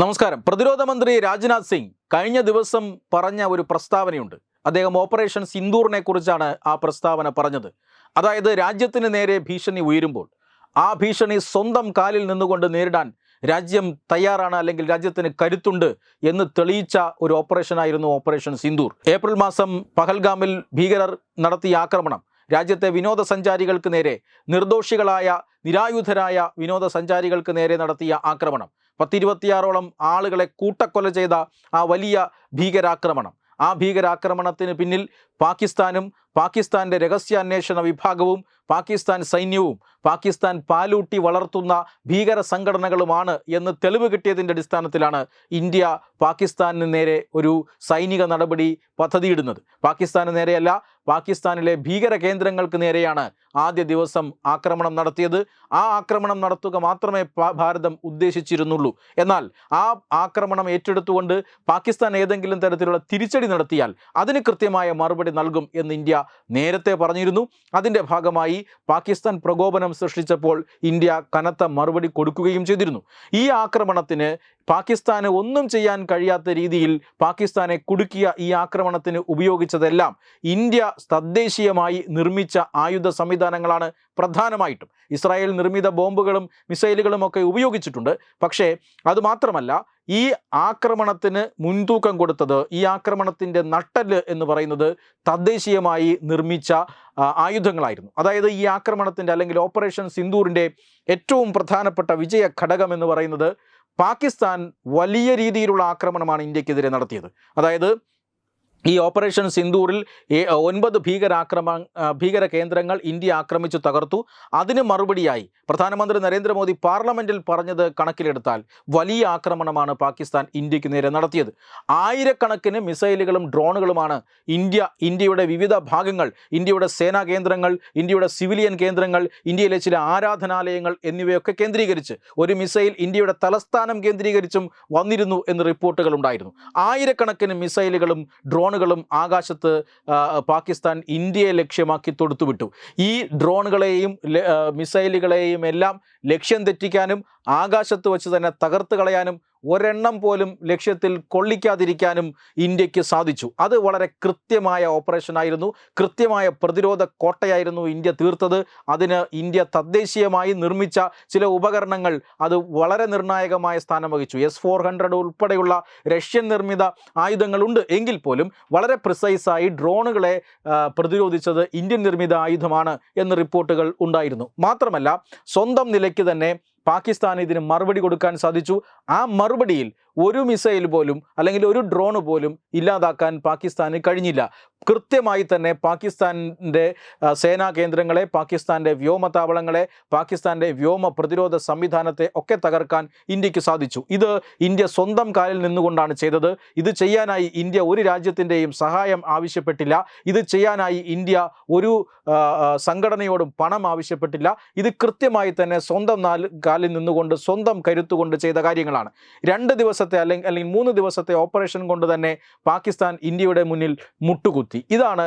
നമസ്കാരം. പ്രതിരോധ മന്ത്രി രാജ്നാഥ് സിംഗ് കഴിഞ്ഞ ദിവസം പറഞ്ഞ ഒരു പ്രസ്താവനയുണ്ട്. അദ്ദേഹം ഓപ്പറേഷൻ സിന്ദൂറിനെ കുറിച്ചാണ് ആ പ്രസ്താവന പറഞ്ഞത്. അതായത് രാജ്യത്തിന് നേരെ ഭീഷണി ഉയരുമ്പോൾ ആ ഭീഷണി സ്വന്തം കാലിൽ നിന്നുകൊണ്ട് നേരിടാൻ രാജ്യം തയ്യാറാണ് അല്ലെങ്കിൽ രാജ്യത്തിന് കരുത്തുണ്ട് എന്ന് തെളിയിച്ച ഒരു ഓപ്പറേഷനായിരുന്നു ഓപ്പറേഷൻ സിന്ദൂർ. ഏപ്രിൽ മാസം പഹൽഗാമിൽ ഭീകരർ നടത്തിയ ആക്രമണം രാജ്യത്തെ വിനോദസഞ്ചാരികൾക്ക് നേരെ നിർദോഷികളായ നിരായുധരായ വിനോദസഞ്ചാരികൾക്ക് നേരെ നടത്തിയ ആക്രമണം. പത്തിരുപത്തിയാറോളം ആളുകളെ കൂട്ടക്കൊല ചെയ്ത ആ വലിയ ഭീകരാക്രമണം. ആ ഭീകരാക്രമണത്തിന് പിന്നിൽ പാകിസ്ഥാനും പാകിസ്ഥാന്റെ രഹസ്യാന്വേഷണ വിഭാഗവും പാകിസ്ഥാൻ സൈന്യവും പാകിസ്ഥാൻ പാലൂട്ടി വളർത്തുന്ന ഭീകര സംഘടനകളുമാണ് എന്ന് തെളിവ് കിട്ടിയതിന്റെ അടിസ്ഥാനത്തിലാണ് ഇന്ത്യ പാകിസ്ഥാനിന് നേരെ ഒരു സൈനിക നടപടി പദ്ധതിയിടുന്നത്. പാകിസ്ഥാന് നേരെയല്ല പാകിസ്ഥാനിലെ ഭീകര കേന്ദ്രങ്ങൾക്ക് നേരെയാണ് ആദ്യ ദിവസം ആക്രമണം നടത്തിയത്. ആ ആക്രമണം നടത്തുക മാത്രമേ ഭാരതം ഉദ്ദേശിച്ചിരുന്നുള്ളൂ. എന്നാൽ ആ ആക്രമണം ഏറ്റെടുത്തുകൊണ്ട് പാകിസ്ഥാൻ ഏതെങ്കിലും തരത്തിലുള്ള തിരിച്ചടി നടത്തിയാൽ അതിന് കൃത്യമായ മറുപടി നൽകും എന്ന് ഇന്ത്യ നേരത്തെ പറഞ്ഞിരുന്നു. അതിന്റെ ഭാഗമായി പാകിസ്ഥാൻ പ്രകോപനം സൃഷ്ടിച്ചപ്പോൾ ഇന്ത്യ കനത്ത മറുപടി കൊടുക്കുകയും ചെയ്തിരുന്നു. ഈ ആക്രമണത്തിന് പാകിസ്ഥാന് ഒന്നും ചെയ്യാൻ കഴിയാത്ത രീതിയിൽ പാകിസ്ഥാനെ കുടുക്കിയ ഈ ആക്രമണത്തിന് ഉപയോഗിച്ചതെല്ലാം ഇന്ത്യ തദ്ദേശീയമായി നിർമ്മിച്ച ആയുധ സംവിധാനങ്ങളാണ് പ്രധാനമായിട്ടും. ഇസ്രായേൽ നിർമ്മിത ബോംബുകളും മിസൈലുകളും ഒക്കെ ഉപയോഗിച്ചിട്ടുണ്ട്. പക്ഷേ അതുമാത്രമല്ല ഈ ആക്രമണത്തിന് മുൻതൂക്കം കൊടുത്തത് ഈ ആക്രമണത്തിന്റെ നട്ടൽ എന്ന് പറയുന്നത് തദ്ദേശീയമായി നിർമ്മിച്ച ആയുധങ്ങളായിരുന്നു. അതായത് ഈ ആക്രമണത്തിന്റെ അല്ലെങ്കിൽ ഓപ്പറേഷൻ സിന്ദൂറിന്റെ ഏറ്റവും പ്രധാനപ്പെട്ട വിജയ ഘടകം എന്ന് പറയുന്നത് പാകിസ്ഥാൻ വലിയ രീതിയിലുള്ള ആക്രമണമാണ് ഇന്ത്യക്കെതിരെ നടത്തിയത്. അതായത് ഈ ഓപ്പറേഷൻ സിന്ദൂറിൽ ഒൻപത് ഭീകരാക്രമ ഭീകര കേന്ദ്രങ്ങൾ ഇന്ത്യ ആക്രമിച്ചു തകർത്തു. അതിന് മറുപടിയായി പ്രധാനമന്ത്രി നരേന്ദ്രമോദി പാർലമെന്റിൽ പറഞ്ഞത് കണക്കിലെടുത്താൽ വലിയ ആക്രമണമാണ് പാകിസ്ഥാൻ ഇന്ത്യയ്ക്ക് നേരെ നടത്തിയത്. ആയിരക്കണക്കിന് മിസൈലുകളും ഡ്രോണുകളുമാണ് ഇന്ത്യ ഇന്ത്യയുടെ വിവിധ ഭാഗങ്ങൾ ഇന്ത്യയുടെ സേനാ കേന്ദ്രങ്ങൾ ഇന്ത്യയുടെ സിവിലിയൻ കേന്ദ്രങ്ങൾ ഇന്ത്യയിലെ ചില ആരാധനാലയങ്ങൾ എന്നിവയൊക്കെ കേന്ദ്രീകരിച്ച് ഒരു മിസൈൽ ഇന്ത്യയുടെ തലസ്ഥാനം കേന്ദ്രീകരിച്ചും വന്നിരുന്നു എന്ന് റിപ്പോർട്ടുകൾ ഉണ്ടായിരുന്നു. ആയിരക്കണക്കിന് മിസൈലുകളും ഡ്രോണുകളും ആകാശത്ത് ആ, പാകിസ്ഥാൻ ഇന്ത്യയെ ലക്ഷ്യമാക്കി തൊടുത്തുവിട്ടു. ഈ ഡ്രോണുകളെയും മിസൈലുകളെയും എല്ലാം ലക്ഷ്യം തെറ്റിക്കാനും ആകാശത്ത് വെച്ച് തന്നെ തകർത്ത് കളയാനും ഒരെണ്ണം പോലും ലക്ഷ്യത്തിൽ കൊള്ളിക്കാതിരിക്കാനും ഇന്ത്യയ്ക്ക് സാധിച്ചു. അത് വളരെ കൃത്യമായ ഓപ്പറേഷനായിരുന്നു കൃത്യമായ പ്രതിരോധ കോട്ടയായിരുന്നു ഇന്ത്യ തീർത്തത്. അതിന് ഇന്ത്യ തദ്ദേശീയമായി നിർമ്മിച്ച ചില ഉപകരണങ്ങൾ അത് വളരെ നിർണായകമായ സ്ഥാനം വഹിച്ചു. എസ് ഫോർ ഹൺഡ്രഡ് ഉൾപ്പെടെയുള്ള റഷ്യൻ നിർമ്മിത ആയുധങ്ങളുണ്ട് എങ്കിൽ പോലും വളരെ പ്രിസൈസായി ഡ്രോണുകളെ പ്രതിരോധിച്ചത് ഇന്ത്യൻ നിർമ്മിത ആയുധമാണ് എന്ന് റിപ്പോർട്ടുകൾ ഉണ്ടായിരുന്നു. മാത്രമല്ല സ്വന്തം നിലയ്ക്ക് തന്നെ പാകിസ്ഥാൻ ഇതിന് മറുപടി കൊടുക്കാൻ സാധിച്ചു. ആ മറുപടിയിൽ ഒരു മിസൈൽ പോലും അല്ലെങ്കിൽ ഒരു ഡ്രോൺ പോലും ഇല്ലാതാക്കാൻ പാകിസ്ഥാന് കഴിഞ്ഞില്ല. കൃത്യമായി തന്നെ പാകിസ്ഥാന്റെ സേനാ കേന്ദ്രങ്ങളെ പാകിസ്ഥാന്റെ വ്യോമതാവളങ്ങളെ പാകിസ്ഥാന്റെ വ്യോമ പ്രതിരോധ സംവിധാനത്തെ ഒക്കെ തകർക്കാൻ ഇന്ത്യയ്ക്ക് സാധിച്ചു. ഇത് ഇന്ത്യ സ്വന്തം കാലിൽ നിന്നുകൊണ്ടാണ് ചെയ്തത്. ഇത് ചെയ്യാനായി ഇന്ത്യ ഒരു രാജ്യത്തിന്റെയും സഹായം ആവശ്യപ്പെട്ടില്ല. ഇത് ചെയ്യാനായി ഇന്ത്യ ഒരു സംഘടനയോടും പണം ആവശ്യപ്പെട്ടില്ല. ഇത് കൃത്യമായി തന്നെ സ്വന്തം കാലിൽ നിന്നുകൊണ്ട് സ്വന്തം കരുത്തുകൊണ്ട് ചെയ്ത കാര്യങ്ങളാണ്. രണ്ട് ദിവസത്തെ അല്ലെങ്കിൽ അല്ലെങ്കിൽ മൂന്ന് ദിവസത്തെ ഓപ്പറേഷൻ കൊണ്ട് തന്നെ പാകിസ്ഥാൻ ഇന്ത്യയുടെ മുന്നിൽ മുട്ടുകുത്തി. ഇതാണ്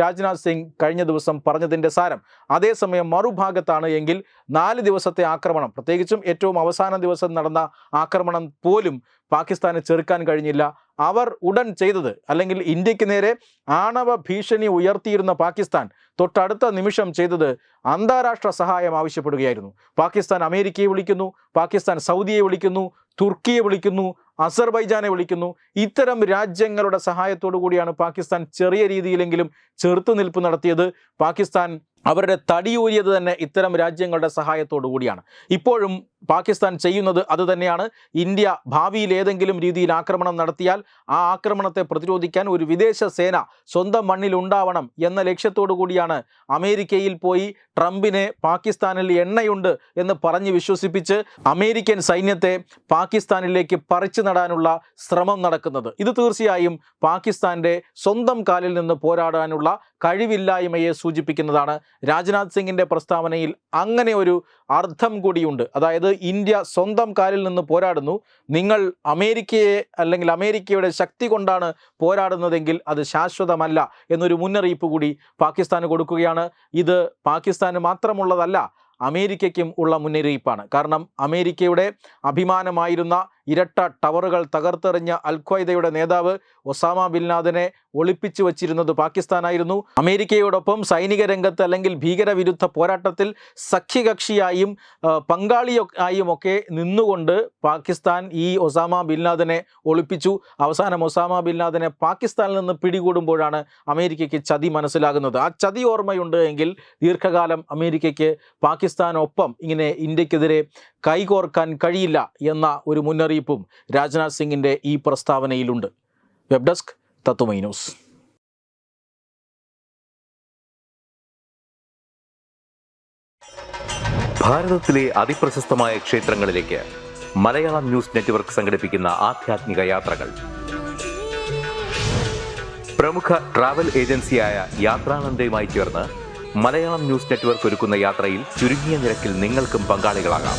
രാജ്നാഥ് സിംഗ് കഴിഞ്ഞ ദിവസം പറഞ്ഞതിന്റെ സാരം. അതേസമയം മറുഭാഗത്താണ് എങ്കിൽ നാല് ദിവസത്തെ ആക്രമണം. പ്രത്യേകിച്ചും ഏറ്റവും അവസാന ദിവസം നടന്ന ആക്രമണം പോലും പാകിസ്ഥാന് ചെറുക്കാൻ കഴിഞ്ഞില്ല. അവർ ഉടൻ ചെയ്തത് അല്ലെങ്കിൽ ഇന്ത്യയ്ക്ക് നേരെ ആണവ ഭീഷണി ഉയർത്തിയിരുന്ന പാകിസ്ഥാൻ തൊട്ടടുത്ത നിമിഷം ചെയ്തത് അന്താരാഷ്ട്ര സഹായം ആവശ്യപ്പെടുകയായിരുന്നു. പാകിസ്ഥാൻ അമേരിക്കയെ വിളിക്കുന്നു പാകിസ്ഥാൻ സൗദിയെ വിളിക്കുന്നു തുർക്കിയെ വിളിക്കുന്നു. അസർബൈജാനെ വിളിക്കുന്നു. ഇത്തരം രാജ്യങ്ങളുടെ സഹായത്തോടു കൂടിയാണ് പാകിസ്ഥാൻ ചെറിയ രീതിയിലെങ്കിലും ചെറുത്തുനിൽപ്പ് നടത്തിയത്. പാകിസ്ഥാൻ അവരുടെ തടിയൂരിയത് തന്നെ ഇത്തരം രാജ്യങ്ങളുടെ സഹായത്തോടു കൂടിയാണ്. ഇപ്പോഴും പാകിസ്ഥാൻ ചെയ്യുന്നത് അതുതന്നെയാണ് ഇന്ത്യ ഭാവിയിൽ ഏതെങ്കിലും രീതിയിൽ ആക്രമണം നടത്തിയാൽ ആ ആക്രമണത്തെ പ്രതിരോധിക്കാൻ ഒരു വിദേശ സേന സ്വന്തം മണ്ണിൽ ഉണ്ടാവണം എന്ന ലക്ഷ്യത്തോടു കൂടിയാണ് അമേരിക്കയിൽ പോയി ട്രംപിനെ പാകിസ്ഥാനിൽ എണ്ണയുണ്ട് എന്ന് പറഞ്ഞ് വിശ്വസിപ്പിച്ച് അമേരിക്കൻ സൈന്യത്തെ പാകിസ്ഥാനിലേക്ക് പറിച്ചു നടാനുള്ള ശ്രമം നടക്കുന്നത്. ഇത് തീർച്ചയായും പാകിസ്ഥാന്റെ സ്വന്തം കാലിൽ നിന്ന് പോരാടാനുള്ള കഴിവില്ലായ്മയെ സൂചിപ്പിക്കുന്നതാണ്. രാജ്നാഥ് സിംഗിന്റെ പ്രസ്താവനയിൽ അങ്ങനെ ഒരു അർത്ഥം കൂടിയുണ്ട്. അതായത് ഇന്ത്യ സ്വന്തം കാലിൽ നിന്ന് പോരാടുന്നു. നിങ്ങൾ അമേരിക്കയെ അല്ലെങ്കിൽ അമേരിക്കയുടെ ശക്തി കൊണ്ടാണ് പോരാടുന്നതെങ്കിൽ അത് ശാശ്വതമല്ല എന്നൊരു മുന്നറിയിപ്പ് കൂടി പാകിസ്ഥാന് കൊടുക്കുകയാണ്. ഇത് പാകിസ്ഥാന് മാത്രമുള്ളതല്ല അമേരിക്കയ്ക്കും ഉള്ള മുന്നറിയിപ്പാണ്. കാരണം അമേരിക്കയുടെ അഭിമാനമായിരുന്ന ഇരട്ട ടവറുകൾ തകർത്തെറിഞ്ഞ അൽ ഖ്വയ്ദയുടെ നേതാവ് ഒസാമ ബിൻ ലാദനെ ഒളിപ്പിച്ചു വച്ചിരുന്നത് പാകിസ്ഥാനായിരുന്നു. അമേരിക്കയോടൊപ്പം സൈനിക രംഗത്ത് അല്ലെങ്കിൽ ഭീകരവിരുദ്ധ പോരാട്ടത്തിൽ സഖ്യകക്ഷിയായും പങ്കാളിയായും ഒക്കെ നിന്നുകൊണ്ട് പാകിസ്ഥാൻ ഈ ഒസാമ ബിൻ ലാദനെ ഒളിപ്പിച്ചു. അവസാനം ഒസാമ ബിൻ ലാദനെ പാകിസ്ഥാനിൽ നിന്ന് പിടികൂടുമ്പോഴാണ് അമേരിക്കയ്ക്ക് ചതി മനസ്സിലാകുന്നത്. ആ ചതി ഓർമ്മയുണ്ട് എങ്കിൽ ദീർഘകാലം അമേരിക്കയ്ക്ക് പാകിസ്ഥാനൊപ്പം ഇങ്ങനെ ഇന്ത്യക്കെതിരെ കൈകോർക്കാൻ കഴിയില്ല എന്ന ഒരു മുന്നറിയിപ്പും രാജ്നാഥ് സിംഗിന്റെ ഈ പ്രസ്താവനയിലുണ്ട്. Web desk Tatwamayi news. അതിപ്രശസ്തമായ ക്ഷേത്രങ്ങളിലേക്ക് മലയാളം ന്യൂസ് നെറ്റ്വർക്ക് സംഘടിപ്പിക്കുന്ന യാത്രകൾ. പ്രമുഖ ഏജൻസിയായ യാത്രാനന്ദയുമായി ചേർന്ന് മലയാളം ന്യൂസ് നെറ്റ്വർക്ക് ഒരുക്കുന്ന യാത്രയിൽ ചുരുങ്ങിയ നിരക്കിൽ നിങ്ങൾക്കും പങ്കാളികളാകാം.